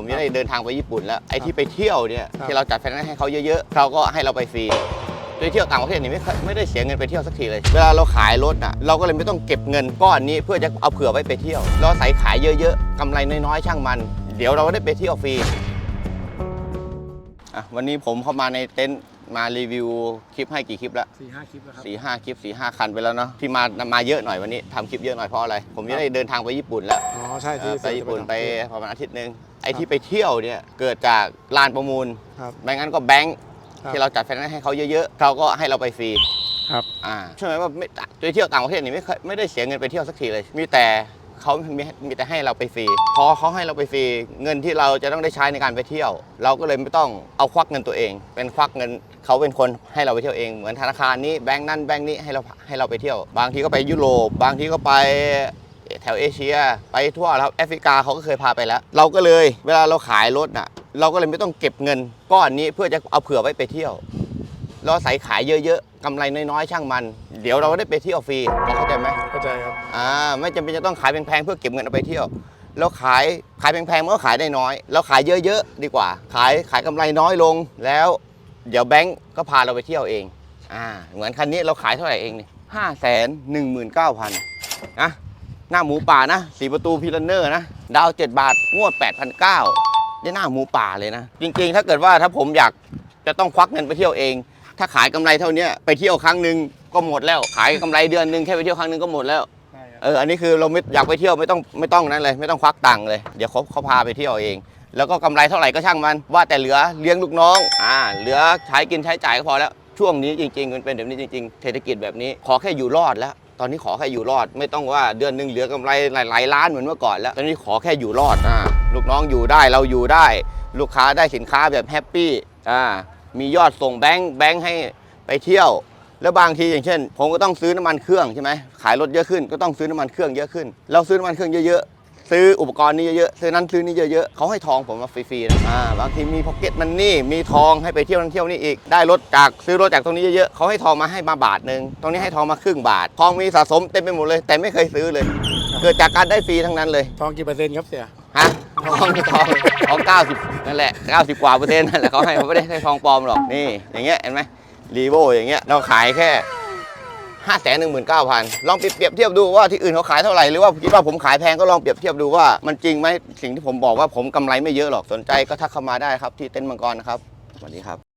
ผมจะได้เดินทางไปญี่ปุ่นแล้วไอ้ที่ไปเที่ยวเนี่ยครับ ที่เราจัดแฟนให้เขาเยอะๆเขาก็ให้เราไปฟรีไปเที่ยวต่างประเทศนี่ไม่เคยไม่ได้เสียเงินไปเที่ยวสักทีเลย เวลาเราขายรถอะเราก็เลยไม่ต้องเก็บเงินก้อนนี้เพื่อจะเอาเผื่อไว้ไปเที่ยว เราใส่ขายเยอะๆกำไรน้อยๆช่างมัน เดี๋ยวเราได้ไปเที่ยวฟรีอะวันนี้ผมเข้ามาในเต็นท์มารีวิวคลิปให้กี่คลิปแล้ว สี่ห้าคลิปแล้วครับ สี่ห้าคลิปสี่ห้าคันไปแล้วเนาะที่มามาเยอะหน่อยวันนี้ทำคลิปเยอะหน่อยเพราะอะไร ผมจะได้เดินทางไปญี่ปุ่นแล้วอ๋อ ใช่เอที่อไปญี่ปุ่นไปเสียประมาณอาทิตย์หนึ่งไอ้ที่ไปเที่ยวเนี่ยเกิดจากลานประมูลครับไม่งั้นก็แบงค์ครับที่เราจัดแฟนให้เขาเยอะๆเขาก็ให้เราไปฟรีครับอ่าใช่ไหมว่าไม่ไปเที่ยวต่างประเทศนี่ไม่เคยไม่ได้เสียเงินไปเที่ยวสักทีเลย มีแต่เขามีมีแต่ให้เราไปฟรีพอเขาให้เราไปฟรีเงินที่เราจะต้องได้ใช้ในการไปเที่ยว เราก็เลยไม่ต้องเอาควักเงินตัวเอง เป็นควักเงินเขาเป็นคนให้เราไปเที่ยวเองเหมือนธนาคารนี้แบงค์นั้นแบงค์นี้ให้เราให้เราไปเที่ยว บางทีก็ไปยุโรปบางทีก็ไป แถวเอเชีย ไปทั่วแล้วแอฟริกาเขาก็เคยพาไปแล้ว เราก็เลยเวลาเราขายรถน่ะ เราก็เลยไม่ต้องเก็บเงินก้อนนี้เพื่อจะเอาเผื่อไว้ไปเที่ยว เราใส่ขายเยอะๆกำไรน้อยๆช่างมัน เดี๋ยวเราได้ไปเที่ยวฟรีพอเข้าใจไหมเข้าใจครับ อ่าไม่จำเป็นจะต้องขายแพงๆเพื่อเก็บเงินเอาไปเที่ยว เราขายขายแพงๆมันก็ขายได้น้อย เราขายเยอะๆดีกว่า ขายขายกำไรน้อยลงแล้ว เดี๋ยวแบงก์ก็พาเราไปเที่ยวเอง อ่า เหมือนคันนี้เราขายเท่าไหร่เองนี่ห้าแสนหนึ่งหมื่นเก้าพันนะ หน้าหมูป่านะสีประตูพิลันเนอร์นะ ดาวเจ็ดบาท งวดแปดพันเก้าได้หน้าหมูป่าเลยนะ จริงๆ ถ้าเกิดว่าถ้าผมอยากจะต้องควักเงินไปเที่ยวเอง ถ้าขายกำไรเท่าเนี้ยไปเที่ยวครั้งหนึ่งก็หมดแล้ว ขายกำไรเดือนหนึ่งแค่ไปเที่ยวครั้งหนึ่งก็หมดแล้วใช่ครับเอออันนี้คือเราไม่อยากไปเที่ยวไม่ต้องไม่ต้องนั้นเลย ไม่ต้องควักตังค์เลย เดี๋ยวเขาเขาพาไปเที่ยวเอง แล้วก็กำไรเท่าไหร่ก็ช่างมัน ว่าแต่เหลือเลี้ยงลูกน้องอ่าเหลือใช้กินใช้จ่ายก็พอแล้วช่วงนี้จริงๆมันเป็นแบบนี้จริง ๆ เศรษฐกิจแบบนี้ขอแค่อยู่รอดแล้ว ตอนนี้ขอแค่อยู่รอด ไม่ต้องว่าเดือนหนึ่งเหลือกำไรหลายๆล้านเหมือนเมื่อก่อนแล้ว ตอนนี้ขอแค่อยู่รอดอ่าลูกน้องอยู่ได้เราอยู่ได้ ลูกค้าได้สินค้าแบบแฮปปี้อ่ามียอดส่งแบงค์แบงค์ให้ไปเที่ยว แล้วบางทีอย่างเช่น ผมก็ต้องซื้อน้ำมันเครื่องใช่ไหมขายรถเยอะขึ้นก็ต้องซื้อน้ำมันเครื่องเยอะขึ้น เราซื้อน้ำมันเครื่องเยอะๆ ซื้ออุปกรณ์นี้เยอะๆซื้อนั้นซื้อนี้เยอะๆเขาให้ทองผมมาฟรีๆนะอ่าบางทีมีพ็อกเก็ตมันนี่มีทองให้ไปเที่ยวนั่นเที่ยวนี่อีกได้รถจากซื้อรถจากตรงนี้เยอะๆเขาให้ทองมาให้มาบาทหนึ่งตรงนี้ให้ทองมาครึ่งบาท ทองมีสะสมเต็มไปหมดเลย แต่ไม่เคยซื้อเลย เกิดจากการได้ฟรีทั้งนั้นเลยทองกี่เปอร์เซ็นต์ครับเสียฮะทองทองทองเก้าสิบนั่นแหละเก้าสิบกว่าเปอร์เซ็นต์นั่นแหละเขาให้เขาไม่ได้ให้ทองปลอมหรอกนี่อย่างเงี้ยเห็นไหมรีโวอย่างเงี้ยเราขายแค่ ห้าแสนหนึ่งหมื่นเก้าพันลองเปรียบเทียบดูว่าที่อื่นเขาขายเท่าไหร่หรือว่าคิดว่าผมขายแพงก็ลองเปรียบเทียบดูว่ามันจริงไหมสิ่งที่ผมบอกว่าผมกำไรไม่เยอะหรอกสนใจก็ทักเข้ามาได้ครับที่เต็นท์มังกรนะครับสวัสดีครับ